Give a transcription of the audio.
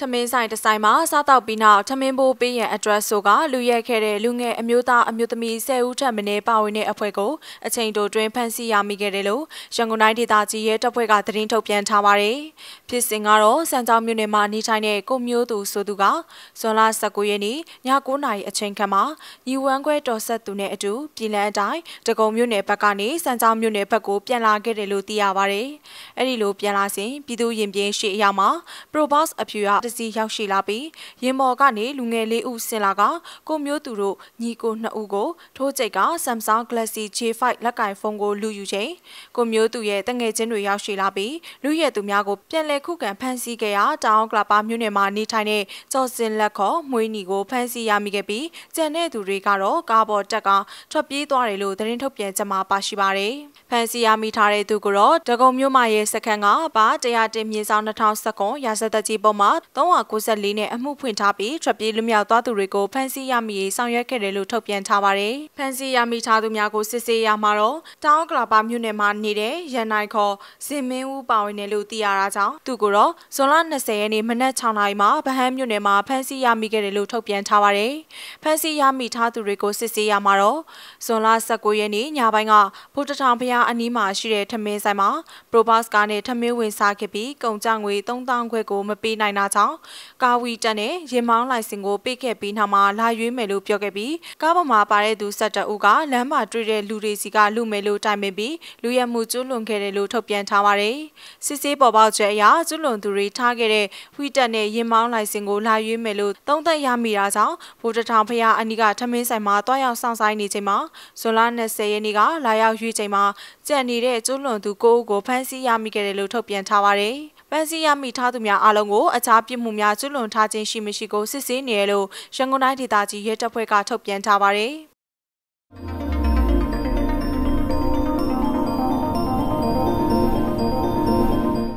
ထမင်းဆိုင်တစ်ဆိုင်မှာစားတောက်ပြီးနောက်ထမင်းဘိုးပေးရန်အတွက်ဆိုကလူရက်ခဲ့တဲ့လူငယ်အမျိုးသားအမျိုးသမီး10ဦးထပ်မင်းပါဝင်တဲ့အဖွဲ့ကိုအချိန်တိုတွင်ဖမ်းဆီးရမိခဲ့တယ်လို့ရန်ကုန်တိုင်းဒေသကြီးရဲတပ်ဖွဲ့ကသတင်းထုတ်ပြန်ထားပါတယ်။ဖြစ်စဉ်ကတော့စံကြောင်းမြို့နယ်မှာနေထိုင်တဲ့ကိုမျိုးသူဆိုသူကဇွန်လ19ရက်နေ့ည9:00နာရီအချိန်ခန့်မှာညီဝမ်းခွဲတော်ဆက်သူနဲ့အတူပြည်လန်းအတိုင်းတကုံမြို့နယ်ဘက်ကနေစံကြောင်းမြို့နယ်ဘက်ကိုပြန်လာခဲ့တယ်လို့သိရပါတယ်။အဲ့ဒီလိုပြန်လာစဉ်ပြည်သူရင်ပြင်းရှိအရာမှာ Probus အဖြူကတစီရောက်ရှိလာပြီးရင်မော်ကနေလူငယ်လေးဦးဆင်လာကကိုမျိုးသူတို့ညီကိုနှစ်ဦးကိုထိုးကျိတ်က Samsung Galaxy J5 လက်ကင်ဖုန်းကိုလူယူချိန်ကိုမျိုးသူရဲ့တငယ်ချင်းတွေရောက်ရှိလာပြီးလူရဲသူများကိုပြန်လည်ခုခံဖမ်းဆီးခဲ့ရာတောင်ကလပါမြို့နယ်မှာနေထိုင်တဲ့ကျော်စင်လက်ခေါ်မွေးနီကိုဖမ်းဆီးရမိခဲ့ပြီးကျန်တဲ့သူတွေကတော့ကားပေါ်တက်ကထွက်ပြေးသွားတယ်လို့သတင်းထုတ်ပြန်ချက်မှာပါရှိပါတယ်။ဖမ်းဆီးရမိထားတဲ့သူကတော့ဒဂုံမြို့မှာရဲ့စခန်းကပါတရားတင်မြေဆောင်2019ရာဇသက်ကြီးပုံမှာ394နဲ့အမှုဖွင့်ထားပြီးထွက်ပြေးလွတ်မြောက်သွားသူတွေကိုဖမ်းဆီးရမိရေးဆောင်ရွက်ခဲ့တယ်လို့ထုတ်ပြန်ထားပါတယ်။ဖမ်းဆီးရမိထားသူများကိုစစ်ဆေးရမှာတော့တောင်ကလာပါမြို့နယ်မှာနေတဲ့ရန်နိုင်ခေါ်စင်မင်းဦးပါဝင်တယ်လို့သိရတာကြောင့်သူကိုတော့ဇွန်လ20ရက်နေ့မနက်6နာရီမှာဗဟန်းမြို့နယ်မှာဖမ်းဆီးရမိခဲ့တယ်လို့ထုတ်ပြန်ထားပါတယ်။ဖမ်းဆီးရမိထားသူတွေကိုစစ်ဆေးရမှာတော့ဇွန်လ19ရက်နေ့ညပိုင်းကဗုဒ္ဓထောင်ဖျားအနီးမှာရှိတဲ့ထမင်းဆိုင်မှာ Probus ကားနဲ့ထမင်းဝင်စားခဲ့ပြီးကုန်ကြငွေ3000ခွဲကိုမပေးနိုင်တာကြောင့်ကာဝီတက်နဲ့ရင်မောင်းလိုင်စင်ကိုပေးခဲ့ပြီးနောက်မှာလာရွေးမယ်လို့ပြောခဲ့ပြီးကားပေါ်မှာပါတဲ့သူ၁၁ဦးကလမ်းမှာတွေ့တဲ့လူတွေစီကလူမယ်လို့တိုင်ပင်ပြီးလူရဲမှုကျွလွန်ခဲ့တယ်လို့ထုတ်ပြန်ထားပါတယ်။စစ်ဆေးပေါ်ပေါက်ချက်အရကျွလွန်သူတွေထားခဲ့တဲ့ဝီတက်နဲ့ရင်မောင်းလိုင်စင်ကိုလာရွေးမယ်လို့သုံးသပ်ရမိတာကြောင့်ဗိုလ်တထောင်ဖျားအနီးကထမင်းဆိုင်မှာတွားရောက်ဆောင်ဆိုင်နေချိန်မှာဇွန်လ20ရက်နေ့ကလာရောက်ရွေးချိန်မှာကြံနေတဲ့ကျွလွန်သူကိုဦးကိုဖမ်းဆီးရမိခဲ့တယ်လို့ထုတ်ပြန်ထားပါတယ်။ ဖမ်းဆီးရမိထားသူများအားလုံးကိုအခြားပြစ်မှုများကျွလွန်ထားခြင်းရှိမရှိကိုစစ်ဆေးနေရလို့ရန်ကုန်တိုင်းဒေသကြီးရဲတပ်ဖွဲ့ကထုတ်ပြန်ထားပါတယ်။